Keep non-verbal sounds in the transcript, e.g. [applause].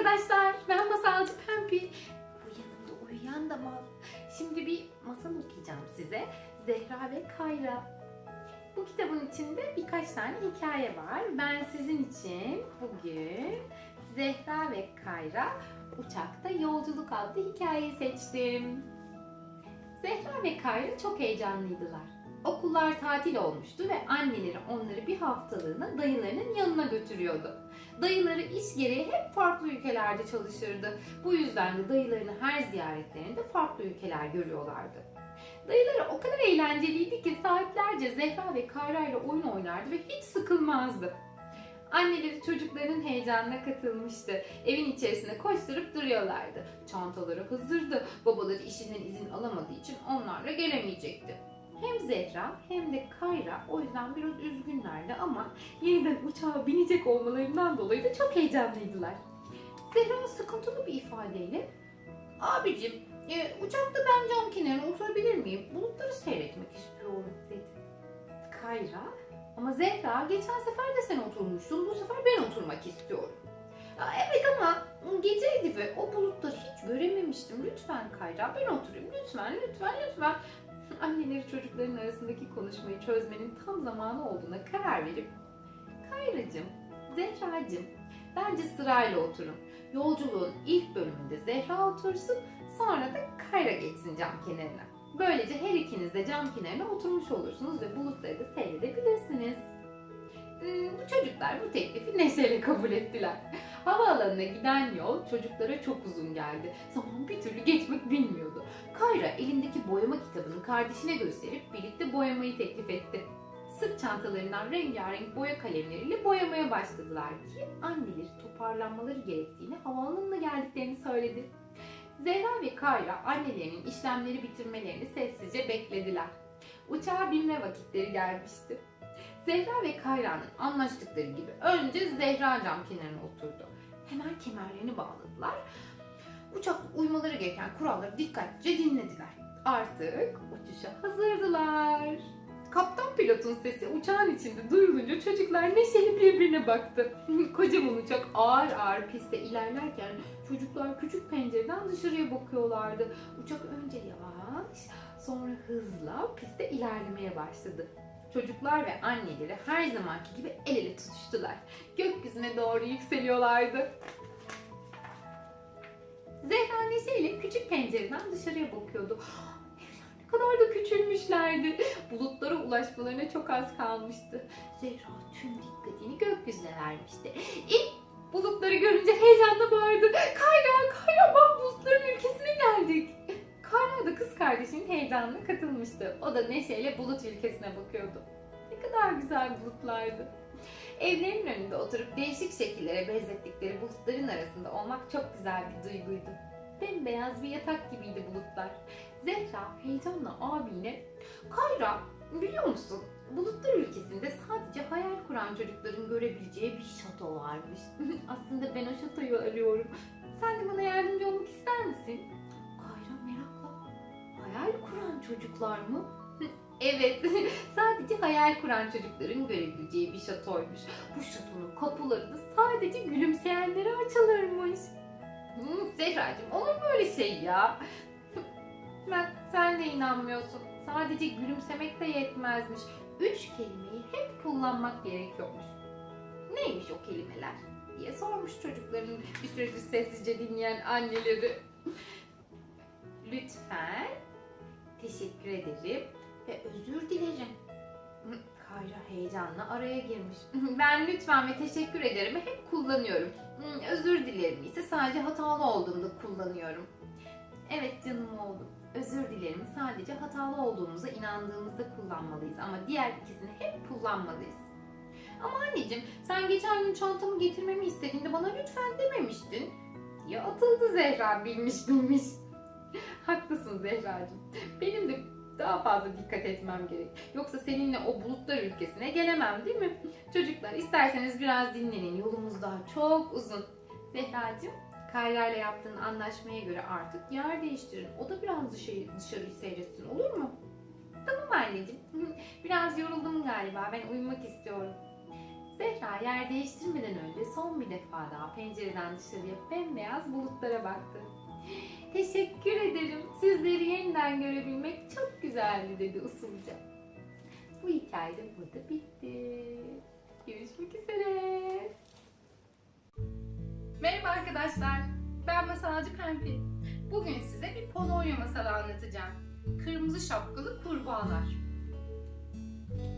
arkadaşlar. Ben masalcı Pempi. Bu yanımda uyuyan da mal. Şimdi bir masal okuyacağım size. Zehra ve Kayra. Bu kitabın içinde birkaç tane hikaye var. Ben sizin için bugün Zehra ve Kayra Uçakta Yolculuk adlı hikayeyi seçtim. Zehra ve Kayra çok heyecanlıydılar. Okullar tatil olmuştu ve anneleri onları bir haftalığına dayılarının yanına götürüyordu. Dayıları iş gereği hep farklı ülkelerde çalışırdı. Bu yüzden de dayılarını her ziyaretlerinde farklı ülkeler görüyorlardı. Dayıları o kadar eğlenceliydi ki saatlerce Zehra ve Kayra ile oyun oynardı ve hiç sıkılmazdı. Anneleri çocukların heyecanına katılmıştı. Evin içerisinde koşturup duruyorlardı. Çantaları hazırdı. Babaları işinden izin alamadığı için onlarla gelemeyecekti. Hem Zehra hem de Kayra o yüzden biraz üzgünlerdi ama yeniden uçağa binecek olmalarından dolayı da çok heyecanlıydılar. Zehra sıkıntılı bir ifadeyle Abicim e, uçakta ben cam kenarına oturabilir miyim? Bulutları seyretmek istiyorum dedi. Kayra ama Zehra geçen sefer de sen oturmuştun bu sefer ben oturmak istiyorum. "Aa, evet ama geceydi ve o bulutları hiç görememiştim. Lütfen Kayra ben oturayım lütfen lütfen lütfen. Anneleri çocukların arasındaki konuşmayı çözmenin tam zamanı olduğuna karar verip Kayracığım, Zehracığım bence sırayla oturun. Yolculuğun ilk bölümünde Zehra otursun sonra da Kayra geçsin cam kenarına. Böylece her ikiniz de cam kenarına oturmuş olursunuz ve bulutları da seyredebilirsiniz. Hmm, bu çocuklar bu teklifi neşeyle kabul ettiler. Havaalanına giden yol çocuklara çok uzun geldi. Zaman bir türlü geçmek bilmiyordu. Kayra elindeki boyama kitabını kardeşine gösterip birlikte boyamayı teklif etti. Sırt çantalarından rengarenk boya kalemleriyle boyamaya başladılar ki anneleri toparlanmaları gerektiğini havaalanına geldiklerini söyledi. Zehra ve Kayra annelerinin işlemleri bitirmelerini sessizce beklediler. Uçağa binme vakitleri gelmişti. Zehra ve Kayra'nın anlaştıkları gibi önce Zehra cam kenarına oturdu. Hemen kemerlerini bağladılar. Uçak uymaları gereken kuralları dikkatlice dinlediler. Artık uçuşa hazırdılar. Kaptan pilotun sesi uçağın içinde duyulunca çocuklar neşeli birbirine baktı. [laughs] Kocaman uçak ağır ağır pistte ilerlerken çocuklar küçük pencereden dışarıya bakıyorlardı. Uçak önce yavaş sonra hızla pistte ilerlemeye başladı. Çocuklar ve anneleri her zamanki gibi el ele tutuştular. Gökyüzüne doğru yükseliyorlardı. Zehra neşeyle küçük pencereden dışarıya bakıyordu. [gasps] Evler ne kadar da küçülmüşlerdi. Bulutlara ulaşmalarına çok az kalmıştı. Zehra tüm dikkatini gökyüzüne vermişti. İlk bulutları görünce heyecanla bağırdı. Kayra, Kayra bak bulutların ülkesine geldik. Kayra da kız kardeşinin heyecanına katılmıştı. O da neşeyle bulut ülkesine bakıyordu. Ne kadar güzel bulutlardı. Evlerinin önünde oturup değişik şekillere benzettikleri bulutların arasında olmak çok güzel bir duyguydu. Bembeyaz bir yatak gibiydi bulutlar. Zehra heyecanla abine Kayra biliyor musun? Bulutlar ülkesinde sadece hayal kuran çocukların görebileceği bir şato varmış. [laughs] Aslında ben o şatoyu arıyorum. Sen de bana yardımcı olmak ister misin? Kayra merakla. Hayal kuran çocuklar mı? Evet, [laughs] sadece hayal kuran çocukların görebileceği bir şatoymuş. Bu şatonun kapıları da sadece gülümseyenlere açılırmış. Hmm, Zehracığım olur mu öyle şey ya? [laughs] Bak sen de inanmıyorsun. Sadece gülümsemek de yetmezmiş. Üç kelimeyi hep kullanmak gerekiyormuş. Neymiş o kelimeler? diye sormuş çocukların bir süredir sessizce dinleyen anneleri. [laughs] Lütfen, teşekkür ederim ve özür dilerim. Kayra heyecanla araya girmiş. Ben lütfen ve teşekkür ederim hep kullanıyorum. Özür dilerim ise sadece hatalı olduğumda kullanıyorum. Evet canım oğlum. Özür dilerim sadece hatalı olduğumuza inandığımızda kullanmalıyız ama diğer ikisini hep kullanmalıyız. Ama anneciğim sen geçen gün çantamı getirmemi istediğinde bana lütfen dememiştin diye atıldı Zehra bilmiş bilmiş. [laughs] Haklısın Zehracığım. Benim de daha fazla dikkat etmem gerek. Yoksa seninle o bulutlar ülkesine gelemem değil mi? Çocuklar isterseniz biraz dinlenin. Yolumuz daha çok uzun. Zehracığım Kayra ile yaptığın anlaşmaya göre artık yer değiştirin. O da biraz dışarı, dışarıyı seyretsin olur mu? Tamam anneciğim. [laughs] Biraz yoruldum galiba. Ben uyumak istiyorum. Zehra yer değiştirmeden önce son bir defa daha pencereden dışarıya bembeyaz bulutlara baktı. [gasps] Teşekkür ederim. Sizleri yeniden görebilmek çok güzeldi dedi usulca. Bu hikaye de burada bitti. Görüşmek üzere. Merhaba arkadaşlar. Ben masalcı Pempi. Bugün size bir Polonya masalı anlatacağım. Kırmızı şapkalı kurbağalar.